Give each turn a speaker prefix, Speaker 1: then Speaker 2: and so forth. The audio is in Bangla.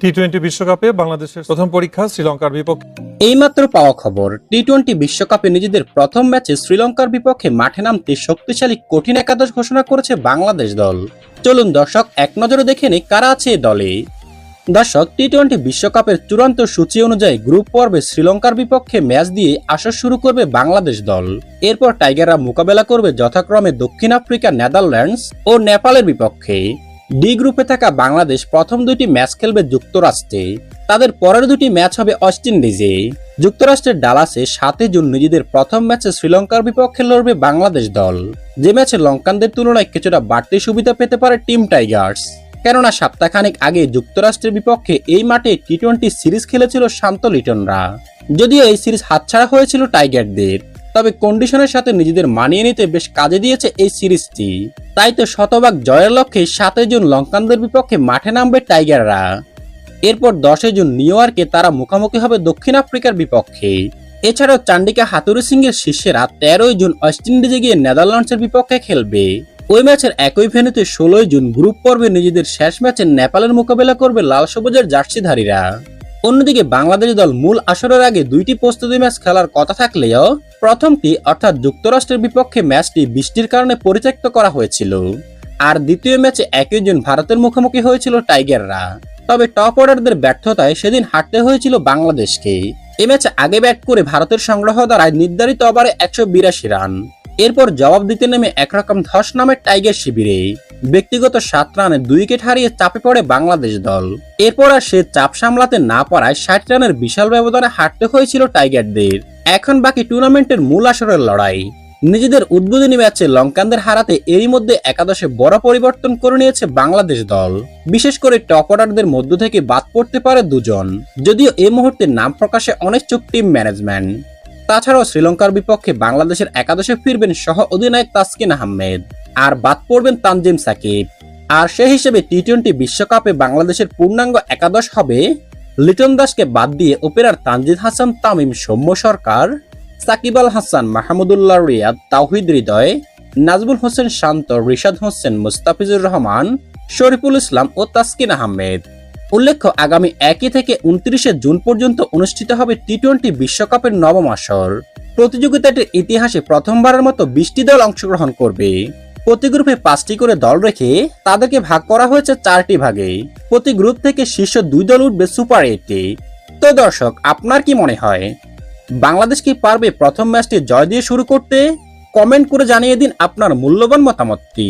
Speaker 1: টি বিশ্বকাপে বাংলাদেশের প্রথম পরীক্ষা শ্রীলঙ্কার বিপক্ষে।
Speaker 2: এইমাত্র পাওয়া খবর টি টোয়েন্টি বিশ্বকাপে নিজেদের প্রথম ম্যাচে শ্রীলঙ্কার বিপক্ষে মাঠে নামতে শক্তিশালী কঠিন একাদশ ঘোষণা করেছে বাংলাদেশ দল। চলুন দর্শক, এক নজরে দেখে নিই কারা আছে দলে। দর্শক টি টোয়েন্টি বিশ্বকাপের চূড়ান্ত সূচি অনুযায়ী গ্রুপ পর্বে শ্রীলঙ্কার বিপক্ষে ম্যাচ দিয়ে আসর শুরু করবে বাংলাদেশ দল। এরপর টাইগাররা মোকাবেলা করবে যথাক্রমে দক্ষিণ আফ্রিকা, নেদারল্যান্ডস ও নেপালের বিপক্ষে। ডি গ্রুপে থাকা বাংলাদেশ প্রথম দুটি ম্যাচ খেলবে যুক্তরাষ্ট্রে। তাদের পরের দুটি ম্যাচ হবে ওয়েস্ট ইন্ডিজে যুক্তরাষ্ট্রের ডালাসে সাতই জুন নিজেদের প্রথম ম্যাচে শ্রীলঙ্কার বিপক্ষে লড়বে বাংলাদেশ দল। যে ম্যাচে লঙ্কানদের তুলনায় কিছুটা বাড়তি সুবিধা পেতে পারে টিম টাইগার্স। কেননা সপ্তাহখানেক আগে যুক্তরাষ্ট্রের বিপক্ষে এই মাঠে টি টোয়েন্টি সিরিজ খেলেছিল শান্ত লিটনরা। যদিও এই সিরিজ হাতছাড়া হয়েছিল টাইগারদের। তবে কন্ডিশনের সাথে নিজেদের মানিয়ে নিতে বেশ কাজে দিয়েছে এই সিরিজটি। তাই তো শতভাগ জয়ের লক্ষ্যে সাতই জুন লঙ্কানদের বিপক্ষে মাঠে নামবে টাইগাররা। এরপর দশই জুন নিউ ইয়র্কে তারা মুখোমুখি হবে দক্ষিণ আফ্রিকার বিপক্ষে। এছাড়াও চান্ডিকা হাতুরু সিং এর শিষ্যেরা তেরোই জুন ওয়েস্ট ইন্ডিজে গিয়ে নেদারল্যান্ডসের বিপক্ষে খেলবে। ওই ম্যাচের একই ভেন্যুতে ষোলোই জুন গ্রুপ পর্বে নিজেদের শেষ ম্যাচে নেপালের মোকাবেলা করবে লাল সবুজের জার্সিধারীরা। অন্যদিকে বাংলাদেশ দল মূল আসরের আগে দুইটি প্রস্তুতি ম্যাচ খেলার কথা থাকলেও প্রথমটি অর্থাৎ যুক্তরাষ্ট্রের বিপক্ষে ম্যাচটি বৃষ্টির কারণে পরিত্যক্ত করা হয়েছিল। আর দ্বিতীয় ম্যাচে একই জন ভারতের মুখোমুখি হয়েছিল টাইগাররা। তবে টপ অর্ডারদের ব্যর্থতায় সেদিন হারতে হয়েছিল বাংলাদেশকে। এ ম্যাচে আগে ব্যাট করে ভারতের সংগ্রহ দ্বারায় নির্ধারিত ওভারে একশো বিরাশি রান। এরপর জবাব দিতে নেমে একরকম ধস নামে টাইগার শিবিরে। ব্যক্তিগত সাত রানে দুই উইকেট হারিয়ে চাপে পড়ে বাংলাদেশ দল। এরপর আর সে চাপ সামলাতে না পারায় ষাট রানের বিশাল ব্যবধানে হারতে হয়েছিল টাইগারদের। এখন বাকি টুর্নামেন্টের মূল আসরের লড়াই। নিজেদের উদ্বোধনী ম্যাচে লঙ্কানদের হারাতে এরই মধ্যে একাদশে বড় পরিবর্তন করে নিয়েছে বাংলাদেশ দল। বিশেষ করে টপ অর্ডারদের মধ্য থেকে বাদ পড়তে পারে দুজন। যদিও এ মুহূর্তে নাম প্রকাশে অনিচ্ছুক টিম ম্যানেজমেন্ট। তাছাড়াও শ্রীলঙ্কার বিপক্ষে বাংলাদেশের একাদশে ফিরবেন সহ অধিনায়ক তাসকিন আহমেদ। আর বাদ পড়বেন তানজিম সাকিব। আর সে হিসেবে টি টোয়েন্টি বিশ্বকাপে বাংলাদেশের পূর্ণাঙ্গ একাদশ হবে লিটন দাসকে বাদ দিয়ে ওপেরার তানজিদ হাসান, তামিম সৌম্য সরকার, সাকিব আল হাসান, মাহমুদুল্লাহ রিয়াদ, তাওহিদ হৃদয়, নাজমুল হোসেন শান্ত, রিশাদ হোসেন, মুস্তাফিজুর রহমান, শরীফুল ইসলাম ও তাসকিন আহমেদ। উল্লেখ্য, আগামী একই থেকে উনত্রিশে জুন পর্যন্ত অনুষ্ঠিত হবে টি টোয়েন্টি বিশ্বকাপের নবম আসর। প্রতিযোগিতাটির ইতিহাসে প্রথমবারের মতো বিশটি দল অংশগ্রহণ করবে। প্রতি গ্রুপে পাঁচটি করে দল রেখে তাদেরকে ভাগ করা হয়েছে চারটি ভাগে প্রতি গ্রুপ থেকে শীর্ষ দুই দল উঠবে সুপার এইটে তো দর্শক, আপনার কি মনে হয়? বাংলাদেশ কি পারবে প্রথম ম্যাচটি জয় দিয়ে শুরু করতে? কমেন্ট করে জানিয়ে দিন আপনার মূল্যবান মতামতটি।